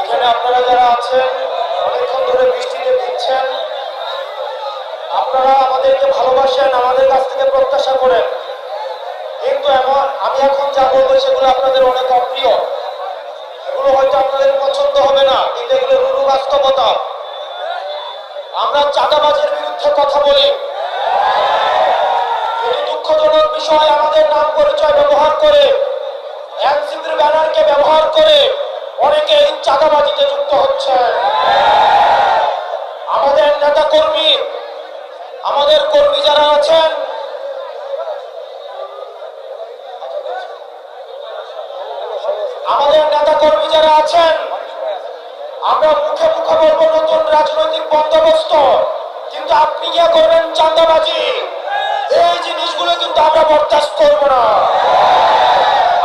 এখানে আপনারা যারা আছেন, অনেকক্ষণ ধরে বৃষ্টিতে ভিজছেন, আপনারা আমাদেরকে ভালোবাসেন, আমাদের কাছ থেকে প্রত্যাশা করেন। কিন্তু এমন, আমি এখন যা বলব সেগুলো আপনাদের অনেক অপ্রিয়। এগুলো হয়তো আপনাদের পছন্দ হবে না, কিন্তু এগুলো রুরু বাস্তবতা। আমরা চাঁদাবাজের বিরুদ্ধে কথা বলি। দুঃখজনক বিষয় আমাদের নাম পরিচয় ব্যবহার করে এনসিপির ব্যানারকে ব্যবহার করে অনেকে এই চাঁদাবাজিতে যুক্ত হচ্ছে। আমাদের নেতা কর্মী, আমাদের কর্মী যারা আছেন, আমাদের নেতা কর্মী যারা আছেন, আমরা মুখে মুখে বলব নতুন রাজনৈতিক বন্দোবস্ত, কিন্তু আপনি গিয়ে করবেন চাঁদাবাজি। এই জিনিসগুলো কিন্তু আমরা বরদাস্ত করব না।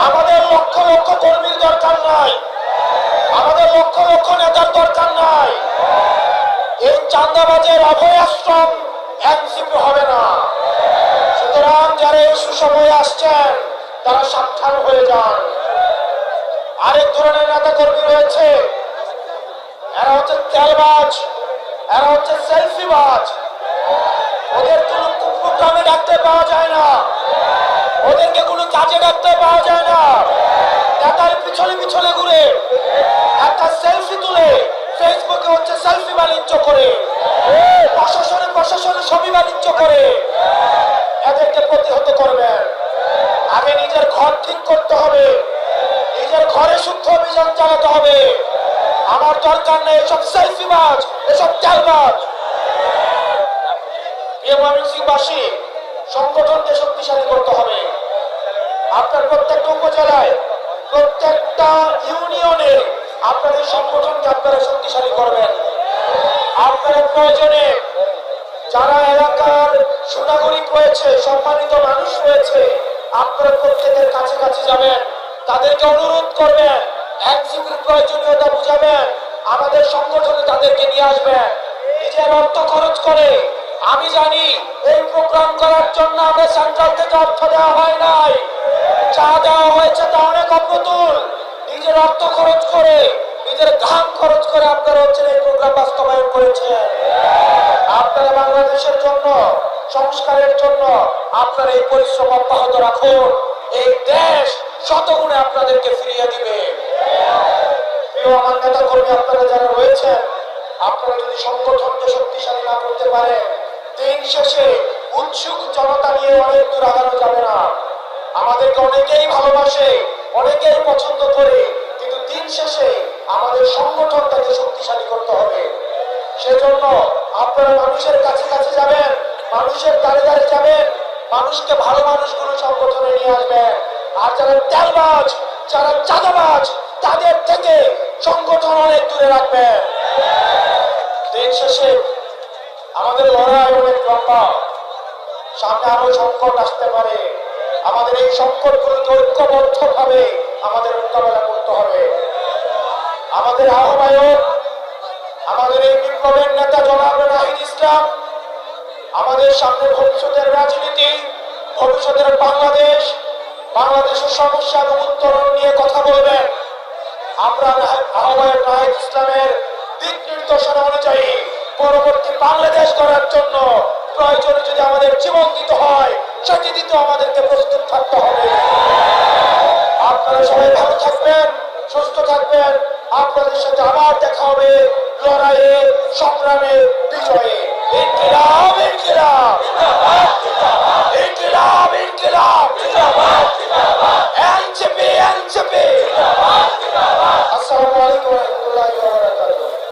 আমাদের লক্ষ লক্ষ কর্মীর দরকার নাই। আমাদের লক্ষ লক্ষ নেতার দরকার নাই। এই চাঁদাবাজের অভয় আশ্রম এনসিপি হবে না। সুতরাং যারা এই সুসময়ে আসছেন, তারা সাবধান হয়ে যান। আরেক ধরনের নেতা কর্মী রয়েছে। এরা হচ্ছে তেলবাজ, এরা হচ্ছে সেলফিবাজ। ওদের কোনো কুপ্রোগ্রামে ডাকতে পাওয়া যায় না। ওদেরকে কোনো কাজে ডাকতে পাওয়া যায় না। নেতার পিছনে পিছনে ঘুরে, একটা সেলফি তুলে ফেসবুকে হচ্ছে সেলফি বাণিজ্য করে, প্রশাসনে প্রশাসনে ছবি বাণিজ্য করে, এদেরকে প্রতিহত করবেন আগে নিজের ঘর ঠিক করতে হবে, নিজের ঘরে শুদ্ধ অভিযান চালাতে হবে। আমার দরকার নেই এসব সেলফি মাছ এসব চালবাজ প্রিয় ময়মনসিংহবাসী সংগঠনকে শক্তিশালী করতে হবে। আপনার প্রত্যেকটা উপজেলায়, প্রত্যেকটা ইউনিয়নে আপনাদের সংগঠনকে আপনারা শক্তিশালী করবেন। আপনারা প্রয়োজনে যারা এলাকার সুনাগরিক রয়েছে, সম্মানিত মানুষ রয়েছে, আপনারা প্রত্যেকের কাছে কাছে যাবেন। তাদেরকে অনুরোধ করবেন এনসিপির প্রয়োজনীয়তা বুঝাবেন, আমাদের সংগঠনে তাদেরকে নিয়ে আসবেন। নিজের অর্থ খরচ করে আমি জানি এই প্রোগ্রাম করার জন্য আমরা সেন্ট্রাল থেকে অর্থ দেওয়া হয় নাই। চা দেওয়া হয়েছে তা অনেক অপ্রতুল। নিজের অর্থ খরচ করে, নিজের ঘাম খরচ করে আপনারা হচ্ছেন এই প্রোগ্রাম বাস্তবায়ন করেছেন। আপনারা বাংলাদেশের জন্য, সংস্কারের জন্য আপনারা এই পরিশ্রম অব্যাহত রাখুন। এই দেশ শতগুণে আপনাদেরকে ফিরিয়ে দিবে। প্রিয় আমার নেতা কর্মী আপনারা যারা রয়েছেন, আপনারা যদি সংগঠনকে শক্তিশালী না করতে পারেন দিন শেষে উৎসুক জনতা নিয়ে অনেক দূর আগানো যাবে না। আমাদেরকে অনেকেই ভালোবাসে, অনেকেই পছন্দ করে, কিন্তু দিন শেষে আমাদের সংগঠনটাকে শক্তিশালী করতে হবে। সেজন্য আপনারা মানুষের কাছে কাছে যাবেন, মানুষের দ্বারে দ্বারে যাবেন, মানুষকে ভালো মানুষগুলো সংগঠনে নিয়ে আসবেন। আর যারা তেলবাজ, যারা চাঁদাবাজ, তাদের থেকে সংগঠন অনেক দূরে রাখবেন। দিন শেষে আমাদের লড়াই অনেক লম্বা সামনে আরও সংকট আসতে পারে। আমাদের এই সংকটগুলোকে ঐক্যবদ্ধ ভাবে আমাদের মোকাবেলা করতে হবে। আমাদের আহ্বায়ক, আমাদের এই বিপ্লবের নেতা জনাব নাহিদ ইসলাম, আমাদের সামনে ভবিষ্যতের রাজনীতি, ভবিষ্যতের বাংলাদেশ, বাংলাদেশের সমস্যা এবং উত্তরণ নিয়ে কথা বলবেন। আমরা আহ্বায়ক নাহিদ ইসলামের দিক নির্দেশনা অনুযায়ী পরবর্তী বাংলাদেশ করার জন্য প্রয়োজনে যদি আমাদের জীবন দিতে হয়, সেটি দিতে আমাদেরকে প্রস্তুত থাকতে হবে। আপনারা সবাই ভালো থাকবেন, সুস্থ থাকবেন। আপনাদের সাথে আবার দেখা হবে লড়াইয়ে, সংগ্রামে, বিজয়ে।